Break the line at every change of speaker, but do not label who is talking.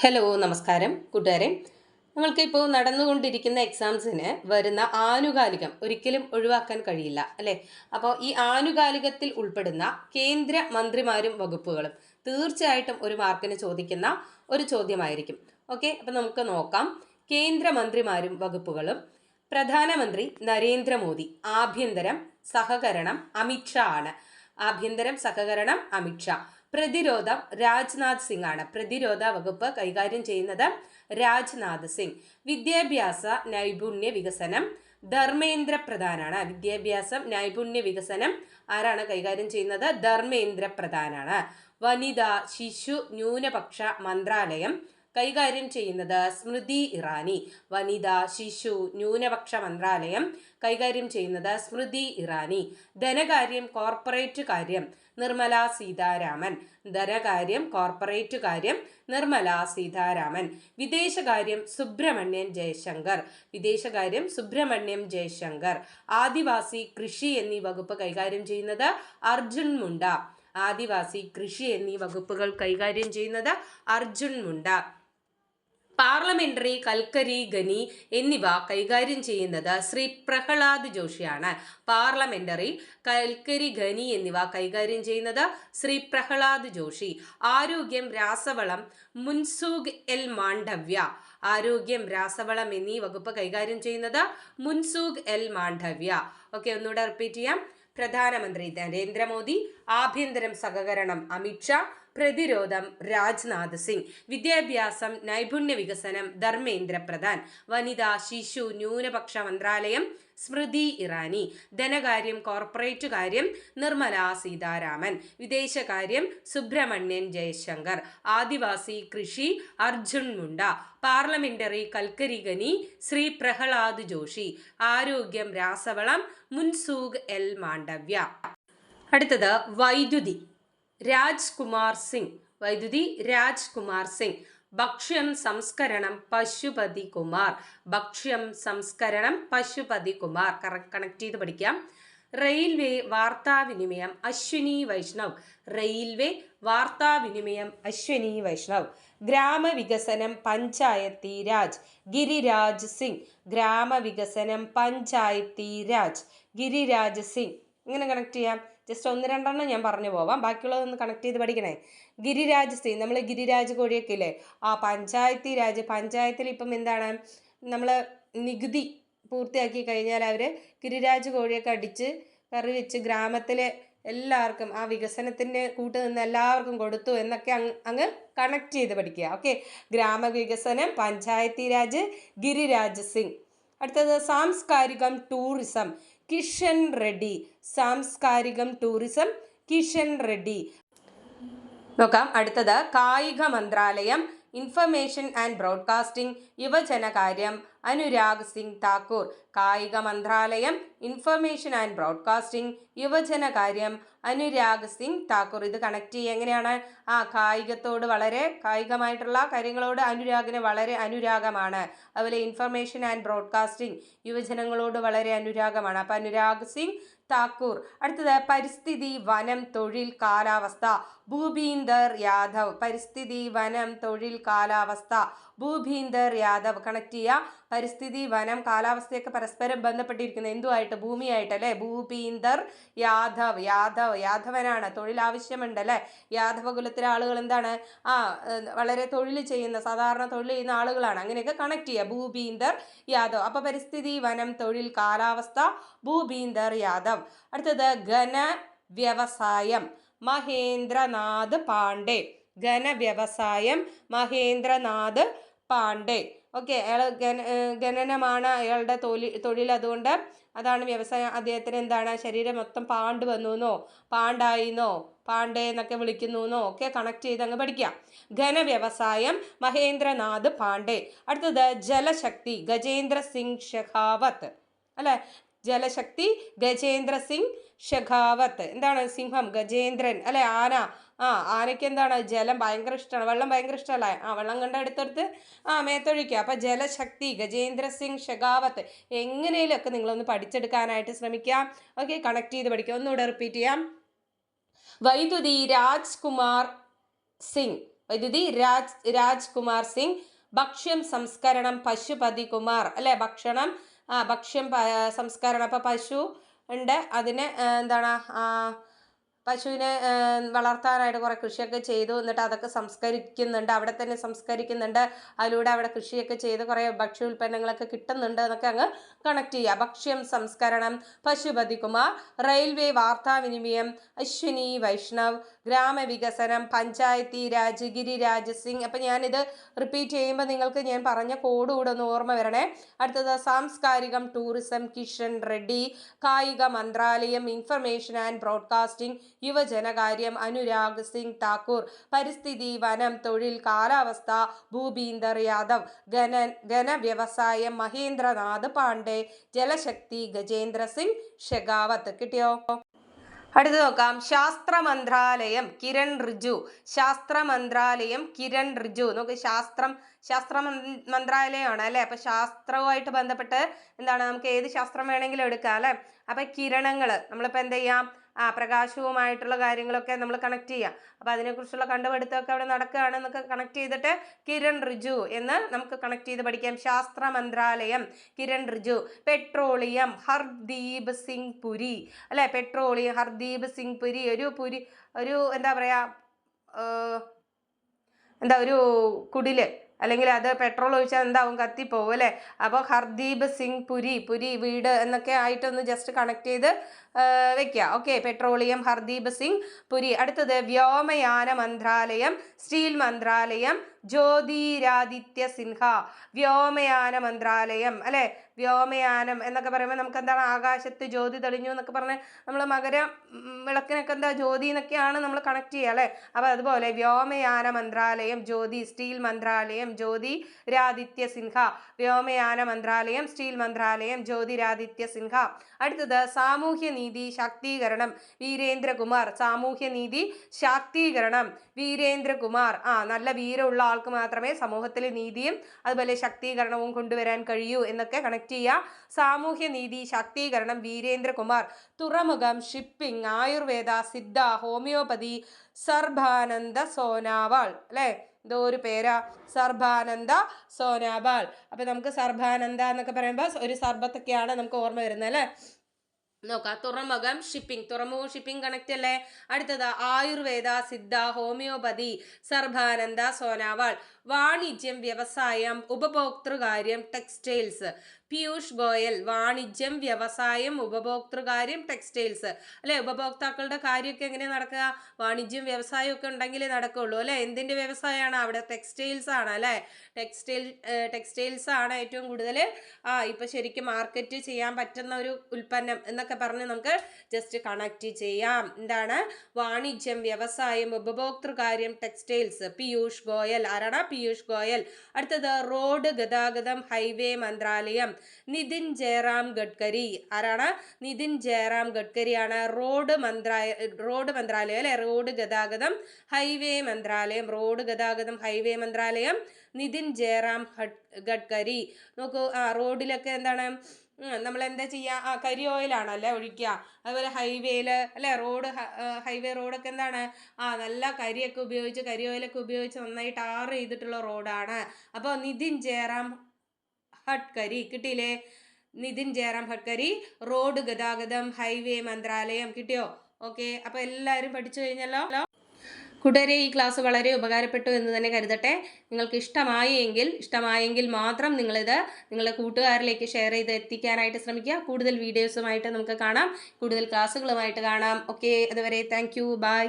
Hello നമസ്കാരം കൂട്ടുകാരെ. നമ്മൾക്കിപ്പോൾ നടന്നുകൊണ്ടിരിക്കുന്ന എക്സാംസിന് വരുന്ന ആനുകാലികം ഒരിക്കലും ഒഴിവാക്കാൻ കഴിയില്ല അല്ലേ? അപ്പോൾ ഈ ആനുകാലികത്തിൽ ഉൾപ്പെടുന്ന കേന്ദ്ര മന്ത്രിമാരും വകുപ്പുകളും തീർച്ചയായിട്ടും ഒരു മാർക്കിന് ചോദിക്കുന്ന ഒരു ചോദ്യമായിരിക്കും. ഓക്കെ അപ്പം നമുക്ക് നോക്കാം. കേന്ദ്ര മന്ത്രിമാരും വകുപ്പുകളും പ്രധാനമന്ത്രി നരേന്ദ്രമോദി ആഭ്യന്തരം സഹകരണം അമിത്ഷാ ആണ്. ആഭ്യന്തരം സഹകരണം അമിത്ഷാ. പ്രതിരോധം രാജ്നാഥ് സിംഗ് ആണ് പ്രതിരോധ വകുപ്പ് കൈകാര്യം ചെയ്യുന്നത് രാജ്നാഥ് സിംഗ്. വിദ്യാഭ്യാസ നൈപുണ്യ വികസനം ധർമ്മേന്ദ്ര പ്രധാനാണ്. വിദ്യാഭ്യാസം നൈപുണ്യ വികസനം ആരാണ് കൈകാര്യം ചെയ്യുന്നത്? ധർമ്മേന്ദ്ര പ്രധാനാണ്. വനിതാ ശിശു ന്യൂനപക്ഷ മന്ത്രാലയം കൈകാര്യം ചെയ്യുന്നത് സ്മൃതി ഇറാനി. വനിത ശിശു ന്യൂനപക്ഷ മന്ത്രാലയം കൈകാര്യം ചെയ്യുന്നത് സ്മൃതി ഇറാനി. ധനകാര്യം കോർപ്പറേറ്റ് കാര്യം നിർമ്മല സീതാരാമൻ. ധനകാര്യം കോർപ്പറേറ്റ് കാര്യം നിർമ്മല സീതാരാമൻ. വിദേശകാര്യം സുബ്രഹ്മണ്യൻ ജയശങ്കർ. വിദേശകാര്യം സുബ്രഹ്മണ്യം ജയശങ്കർ. ആദിവാസി കൃഷി എന്നീ വകുപ്പ് കൈകാര്യം ചെയ്യുന്നത് അർജുൻ മുണ്ട. ആദിവാസി കൃഷി എന്നീ വകുപ്പുകൾ കൈകാര്യം ചെയ്യുന്നത് അർജുൻ മുണ്ട. പാർലമെന്ററി കൽക്കരി ഖനി എന്നിവ കൈകാര്യം ചെയ്യുന്നത് ശ്രീ പ്രഹ്ലാദ് ജോഷിയാണ്. പാർലമെന്ററി കൽക്കരി ഖനി എന്നിവ കൈകാര്യം ചെയ്യുന്നത് ശ്രീ പ്രഹ്ലാദ് ജോഷി. ആരോഗ്യം രാസവളം മുൻസൂഖ് എൽ മാണ്ഡവ്യ. ആരോഗ്യം രാസവളം എന്നീ വകുപ്പ് കൈകാര്യം ചെയ്യുന്നത് മുൻസൂഖ് എൽ മാണ്ഡവ്യ. ഓക്കെ ഒന്നുകൂടെ റിപ്പീറ്റ് ചെയ്യാം. പ്രധാനമന്ത്രി നരേന്ദ്രമോദി ആഭ്യന്തരം സഹകരണം അമിത്ഷാ പ്രതിരോധം രാജ്നാഥ് സിംഗ്. വിദ്യാഭ്യാസം നൈപുണ്യ വികസനം ധർമ്മേന്ദ്ര പ്രധാൻ. വനിതാ ശിശു ന്യൂനപക്ഷ മന്ത്രാലയം സ്മൃതി ഇറാനി. ധനകാര്യം കോർപ്പറേറ്റ് കാര്യം നിർമ്മല സീതാരാമൻ. വിദേശകാര്യം സുബ്രഹ്മണ്യൻ ജയശങ്കർ. ആദിവാസി കൃഷി അർജുൻ മുണ്ട. പാർലമെന്ററി കൽക്കരി ഗനി ശ്രീ പ്രഹ്ലാദ് ജോഷി. ആരോഗ്യം രാസവളം മുൻസൂഖ് എൽ. മാണ്ഡവ്യ. അടുത്തത് വൈദ്യുതി. രാജ്കുമാർ സിംഗ്. വൈദ്യുതി രാജ്കുമാർ സിംഗ്. ഭക്ഷ്യം സംസ്കരണം പശുപതി കുമാർ ഭക്ഷ്യം സംസ്കരണം പശുപതി കുമാർ കണക്ട് ചെയ്ത് പഠിക്കാം. റെയിൽവേ വാർത്താവിനിമയം അശ്വിനി വൈഷ്ണവ്. റെയിൽവേ വാർത്താവിനിമയം അശ്വിനി വൈഷ്ണവ്. ഗ്രാമവികസനം പഞ്ചായത്തി രാജ്. ഗിരിരാജ് സിംഗ്. ഗ്രാമവികസനം പഞ്ചായത്തി രാജ്. ഗിരിരാജ് സിംഗ്. ഇങ്ങനെ കണക്ട് ചെയ്യാം. ജസ്റ്റ് ഒന്ന് രണ്ടെണ്ണം ഞാൻ പറഞ്ഞു പോവാം. ബാക്കിയുള്ളതൊന്ന് കണക്ട് ചെയ്ത് പഠിക്കണേ. ഗിരിരാജ് സ്ത്രീ നമ്മൾ ഗിരിരാജ് കോഴിയൊക്കെ ഇല്ലേ? ആ പഞ്ചായത്തി രാജ് പഞ്ചായത്തിൽ ഇപ്പം എന്താണ്? നമ്മൾ നികുതി പൂർത്തിയാക്കി കഴിഞ്ഞാൽ അവർ ഗിരിരാജ് കോഴിയൊക്കെ അടിച്ച് കറി വെച്ച് ഗ്രാമത്തിലെ എല്ലാവർക്കും ആ വികസനത്തിന്റെ കൂട്ട് നിന്ന് എല്ലാവർക്കും കൊടുത്തു എന്നൊക്കെ അങ്ങ് അങ്ങ് കണക്ട് ചെയ്ത് പഠിക്കുക. ഓക്കെ ഗ്രാമവികസനം പഞ്ചായത്തി രാജ് ഗിരിരാജ് സിംഗ്. അടുത്തത് സാംസ്കാരികം ടൂറിസം. കിഷൻ റെഡ്ഡി സാംസ്കാരികം ടൂറിസം കിഷൻ റെഡ്ഡി. നോക്കാം അടുത്തത് കായിക മന്ത്രാലയം ഇൻഫർമേഷൻ ആൻഡ് ബ്രോഡ്കാസ്റ്റിംഗ് യുവജനകാര്യം അനുരാഗ് സിംഗ് താക്കൂർ. കായിക മന്ത്രാലയം ഇൻഫർമേഷൻ ആൻഡ് ബ്രോഡ്കാസ്റ്റിംഗ് യുവജനകാര്യം അനുരാഗ് സിംഗ് താക്കൂർ. ഇത് കണക്ട് ചെയ്യുക എങ്ങനെയാണ്? ആ കായികത്തോട് വളരെ കായികമായിട്ടുള്ള കാര്യങ്ങളോട് അനുരാഗിന് വളരെ അനുരാഗമാണ്. അതുപോലെ ഇൻഫർമേഷൻ ആൻഡ് ബ്രോഡ്കാസ്റ്റിംഗ് യുവജനങ്ങളോട് വളരെ അനുരാഗമാണ്. അപ്പം അനുരാഗ് സിംഗ് താക്കൂർ. അടുത്തത് പരിസ്ഥിതി വനം തൊഴിൽ കാലാവസ്ഥ. ഭൂപീന്ദർ യാദവ്. പരിസ്ഥിതി വനം തൊഴിൽ കാലാവസ്ഥ. ഭൂപീന്ദർ യാദവ്. കണക്ട് ചെയ്യുക പരിസ്ഥിതി വനം കാലാവസ്ഥയൊക്കെ പരസ്പരം ബന്ധപ്പെട്ടിരിക്കുന്നത് എന്തുമായിട്ട് ഭൂമിയായിട്ട് അല്ലേ ഭൂപീന്ദർ യാദവ്. യാദവ്. യാദവനാണ്. തൊഴിൽ ആവശ്യമുണ്ട് അല്ലേ യാദവ കുലത്തിലെ ആളുകൾ എന്താണ്? ആ വളരെ തൊഴിൽ ചെയ്യുന്ന സാധാരണ തൊഴിൽ ചെയ്യുന്ന ആളുകളാണ്. അങ്ങനെയൊക്കെ കണക്ട് ചെയ്യുക. ഭൂപീന്ദർ യാദവ്. അപ്പോൾ പരിസ്ഥിതി വനം തൊഴിൽ കാലാവസ്ഥ ഭൂപീന്ദർ യാദവ്. അടുത്തത് ഘന വ്യവസായം. മഹേന്ദ്രനാഥ് പാണ്ഡെ. ഘന വ്യവസായം മഹേന്ദ്രനാഥ് പാണ്ഡെ. ഓക്കെ അയാൾ ഗന ഗണനമാണ് അയാളുടെ തൊഴിൽ തൊഴിൽ അതുകൊണ്ട് അതാണ് വ്യവസായം അദ്ദേഹത്തിന് എന്താണ് ശരീരം മൊത്തം പാണ്ട് വന്നു എന്നോ പാണ്ടായിന്നോ? പാണ്ഡേ എന്നൊക്കെ വിളിക്കുന്നു എന്നോ ഒക്കെ കണക്ട് ചെയ്ത് അങ്ങ് പഠിക്കാം. ഘനവ്യവസായം മഹേന്ദ്രനാഥ് പാണ്ഡെ. അടുത്തത് ജലശക്തി ഗജേന്ദ്ര സിംഗ് ഷെഖാവത്ത് അല്ലേ? ജലശക്തി ഗജേന്ദ്ര സിംഗ് ഷെഖാവത്ത്. എന്താണ് സിംഹം? ഗജേന്ദ്രൻ. അല്ലെ? ആന. ആ ആനയ്ക്ക് എന്താണ്? ജലം ഭയങ്കര ഇഷ്ടമാണ് വെള്ളം ഭയങ്കര ഇഷ്ടമല്ലേ ആ വെള്ളം കണ്ട എടുത്തെടുത്ത് ആ മേത്തൊഴിക്കുക. അപ്പം ജലശക്തി ഗജേന്ദ്ര സിംഗ് ഷെഖാവത്ത്. എങ്ങനെയൊക്കെ നിങ്ങളൊന്ന് പഠിച്ചെടുക്കാനായിട്ട് ശ്രമിക്കാം? ഓക്കെ കണക്ട് ചെയ്ത് പഠിക്കുക ഒന്നുകൂടെ റിപ്പീറ്റ് ചെയ്യാം. വൈദ്യുതി രാജ്കുമാർ സിംഗ്. വൈദ്യുതി രാജ് രാജ്കുമാർ സിംഗ്. ഭക്ഷ്യം സംസ്കരണം പശുപതി കുമാർ അല്ലെ? ഭക്ഷണം ഭക്ഷ്യം സംസ്കരണം. അപ്പോൾ പശു ഉണ്ട്. അതിന് എന്താണ് പശുവിനെ വളർത്താനായിട്ട് കുറേ കൃഷിയൊക്കെ ചെയ്തു. എന്നിട്ട് അതൊക്കെ സംസ്കരിക്കുന്നുണ്ട്. അവിടെ തന്നെ സംസ്കരിക്കുന്നുണ്ട്. അതിലൂടെ അവിടെ കൃഷിയൊക്കെ ചെയ്ത് കുറേ ഭക്ഷ്യ ഉൽപ്പന്നങ്ങളൊക്കെ കിട്ടുന്നുണ്ട് എന്നൊക്കെ അങ്ങ് കണക്ട് ചെയ്യുക ഭക്ഷ്യം സംസ്കരണം പശുപതികുമാർ റെയിൽവേ വാർത്താവിനിമയം അശ്വിനി വൈഷ്ണവ് ഗ്രാമവികസനം പഞ്ചായത്തി രാജ് ഗിരിരാജ് സിംഗ് അപ്പം ഞാനിത് റിപ്പീറ്റ് ചെയ്യുമ്പോൾ നിങ്ങൾക്ക് ഞാൻ പറഞ്ഞ കോഡ് കൂടെ ഒന്ന് ഓർമ്മ വരണേ. അടുത്തത് സാംസ്കാരികം ടൂറിസം കിഷൻ റെഡ്ഡി കായിക മന്ത്രാലയം ഇൻഫർമേഷൻ ആൻഡ് ബ്രോഡ്കാസ്റ്റിംഗ് യുവജനകാര്യം അനുരാഗ് സിംഗ് താക്കൂർ. പരിസ്ഥിതി വനം തൊഴിൽ കാലാവസ്ഥ ഭൂപീന്ദർ യാദവ്. ഘന ഘനവ്യവസായം മഹേന്ദ്രനാഥ് പാണ്ഡെ. ജലശക്തി ഗജേന്ദ്ര സിംഗ് ഷെഗാവത്ത്. കിട്ടിയോ? അടുത്ത് നോക്കാം. ശാസ്ത്ര മന്ത്രാലയം കിരൺ റിജു. ശാസ്ത്ര മന്ത്രാലയം കിരൺ റിജു. നോക്ക് ശാസ്ത്രം ശാസ്ത്ര മന്ത്രാലയമാണ് അല്ലേ? അപ്പൊ ശാസ്ത്രവുമായിട്ട് ബന്ധപ്പെട്ട് എന്താണ്? നമുക്ക് ഏത് ശാസ്ത്രം വേണമെങ്കിലും എടുക്കാം അല്ലേ? അപ്പൊ കിരണങ്ങൾ നമ്മളിപ്പോൾ എന്ത് ചെയ്യാം? പ്രകാശവുമായിട്ടുള്ള കാര്യങ്ങളൊക്കെ നമ്മൾ കണക്ട് ചെയ്യാം. അപ്പോൾ അതിനെക്കുറിച്ചുള്ള കണ്ടുപിടുത്തമൊക്കെ അവിടെ നടക്കുകയാണെന്നൊക്കെ കണക്ട് ചെയ്തിട്ട് കിരൺ റിജു എന്ന് നമുക്ക് കണക്ട് ചെയ്ത് പഠിക്കാം. ശാസ്ത്ര മന്ത്രാലയം കിരൺ റിജു. പെട്രോളിയം ഹർദീപ് സിംഗ് പുരി. അല്ലേ? പെട്രോളിയം ഹർദീപ് സിംഗ് പുരി. ഒരു പുരി ഒരു എന്താ പറയുക എന്താ ഒരു കുടിൽ. അല്ലെങ്കിൽ അത് പെട്രോൾ ഒഴിച്ചാൽ എന്താവും? കത്തിപ്പോവും അല്ലേ? അപ്പോൾ ഹർദീപ് സിംഗ് പുരി പുരി വീട് എന്നൊക്കെ ആയിട്ടൊന്ന് ജസ്റ്റ് കണക്ട് ചെയ്ത് വെക്കുക ഓക്കെ പെട്രോളിയം ഹർദീപ് സിംഗ് പുരി. അടുത്തത് വ്യോമയാന മന്ത്രാലയം സ്റ്റീൽ മന്ത്രാലയം ജ്യോതിരാദിത്യ സിൻഹ വ്യോമയാന മന്ത്രാലയം അല്ലെ? വ്യോമയാനം എന്നൊക്കെ പറയുമ്പോൾ നമുക്ക് എന്താണ് ആകാശത്ത് ജ്യോതി തെളിഞ്ഞു എന്നൊക്കെ പറഞ്ഞ് നമ്മൾ മകര വിളക്കിനൊക്കെ എന്താ ജ്യോതി എന്നൊക്കെയാണ് നമ്മൾ കണക്ട് ചെയ്യുക അല്ലേ? അപ്പോൾ അതുപോലെ വ്യോമയാന മന്ത്രാലയം ജ്യോതി സ്റ്റീൽ മന്ത്രാലയം ജ്യോതി രാദിത്യ സിൻഹ വ്യോമയാന മന്ത്രാലയം സ്റ്റീൽ മന്ത്രാലയം ജ്യോതിരാദിത്യ സിൻഹ. അടുത്തത് സാമൂഹ്യ നീതി ശാക്തീകരണം വീരേന്ദ്രകുമാർ സാമൂഹ്യ നീതി ശാക്തീകരണം വീരേന്ദ്രകുമാർ. ആ നല്ല വീരമുള്ള ആൾക്ക് മാത്രമേ സമൂഹത്തിൽ നീതിയും അതുപോലെ ശാക്തീകരണവും കൊണ്ടുവരാൻ കഴിയൂ എന്നൊക്കെ കണക്ട് ചെയ്യുക. സാമൂഹ്യ നീതി ശാക്തീകരണം വീരേന്ദ്രകുമാർ തുറമുഖം ഷിപ്പിംഗ് ആയുർവേദ സിദ്ധ ഹോമിയോപതി സർഭാനന്ദ സോനാവാൾ അല്ലേ? എന്തോ ഒരു പേരാ. സർഭാനന്ദ സോനാബാൾ അപ്പൊ നമുക്ക് സർഭാനന്ദ എന്നൊക്കെ പറയുമ്പോൾ ഒരു സർബത്തൊക്കെയാണ് നമുക്ക് ഓർമ്മ വരുന്നത് അല്ലേ? നോക്കാം തുറമുഖം ഷിപ്പിംഗ് തുറമുഖം ഷിപ്പിംഗ് കണക്റ്റ് അല്ലേ? അടുത്തത് ആയുർവേദ സിദ്ധ ഹോമിയോപതി സർഭാനന്ദ സോനാവാൾ. വാണിജ്യം വ്യവസായം ഉപഭോക്തൃകാര്യം ടെക്സ്റ്റൈൽസ് പീയൂഷ് ഗോയൽ വാണിജ്യം വ്യവസായം ഉപഭോക്തൃകാര്യം ടെക്സ്റ്റൈൽസ് അല്ലെ? ഉപഭോക്താക്കളുടെ കാര്യമൊക്കെ എങ്ങനെ നടക്കുക? വാണിജ്യം വ്യവസായം ഒക്കെ ഉണ്ടെങ്കിലേ നടക്കുള്ളൂ അല്ലെ? എന്തിന്റെ വ്യവസായമാണ്? അവിടെ ടെക്സ്റ്റൈൽസ് ആണ് അല്ലെ? ടെക്സ്റ്റൈൽ ടെക്സ്റ്റൈൽസ് ആണ് ഏറ്റവും കൂടുതൽ ആ ഇപ്പൊ ശരിക്കും മാർക്കറ്റ് ചെയ്യാൻ പറ്റുന്ന ഒരു ഉൽപ്പന്നം എന്നൊക്കെ പറഞ്ഞ് നമുക്ക് ജസ്റ്റ് കണക്ട് ചെയ്യാം. എന്താണ്? വാണിജ്യം വ്യവസായം ഉപഭോക്തൃകാര്യം ടെക്സ്റ്റൈൽസ് പീയൂഷ് ഗോയൽ ആരാണ്? പീയൂഷ് ഗോയൽ. അടുത്തത് റോഡ് ഗതാഗതം ഹൈവേ മന്ത്രാലയം. നിതിൻ ജയറാം ഗഡ്കരി. ആരാണ്? നിതിൻ ജയറാം ഗഡ്കരിയാണ് റോഡ് മന്ത്രാലയ റോഡ് മന്ത്രാലയം അല്ലെ? റോഡ് ഗതാഗതം ഹൈവേ മന്ത്രാലയം. റോഡ് ഗതാഗതം ഹൈവേ മന്ത്രാലയം. നിതിൻ ജയറാം ഗഡ്കരി. നോക്കൂ ആ റോഡിലൊക്കെ എന്താണ്? നമ്മൾ എന്താ ചെയ്യുക ആ കരി ഓയിലാണല്ലേ ഒഴിക്കുക. അതുപോലെ ഹൈവേയിൽ അല്ലേ റോഡ് ഹൈവേ റോഡൊക്കെ എന്താണ്? ആ നല്ല കരിയൊക്കെ ഉപയോഗിച്ച് കരി ഓയിലൊക്കെ ഉപയോഗിച്ച് നന്നായി ടാർ ചെയ്തിട്ടുള്ള റോഡാണ് അപ്പോൾ നിതിൻ ജയറാം ഹഡ്കരി കിട്ടിയില്ലേ? നിതിൻ ജയറാം ഹഡ്കരി റോഡ് ഗതാഗതം ഹൈവേ മന്ത്രാലയം കിട്ടിയോ? ഓക്കെ അപ്പോൾ എല്ലാവരും പഠിച്ചു കഴിഞ്ഞല്ലോ? കൂട്ടുകാരെ ഈ ക്ലാസ് വളരെ ഉപകാരപ്പെട്ടു എന്ന് തന്നെ കരുതട്ടെ. നിങ്ങൾക്ക് ഇഷ്ടമായി എങ്കിൽ ഇഷ്ടമായെങ്കിൽ മാത്രം നിങ്ങളിത് നിങ്ങളുടെ കൂട്ടുകാരിലേക്ക് ഷെയർ ചെയ്ത് എത്തിക്കാനായിട്ട് ശ്രമിക്കുക. കൂടുതൽ വീഡിയോസുമായിട്ട് നമുക്ക് കാണാം. കൂടുതൽ ക്ലാസ്സുകളുമായിട്ട് കാണാം. ഓക്കെ അതുവരെ താങ്ക് യു ബൈ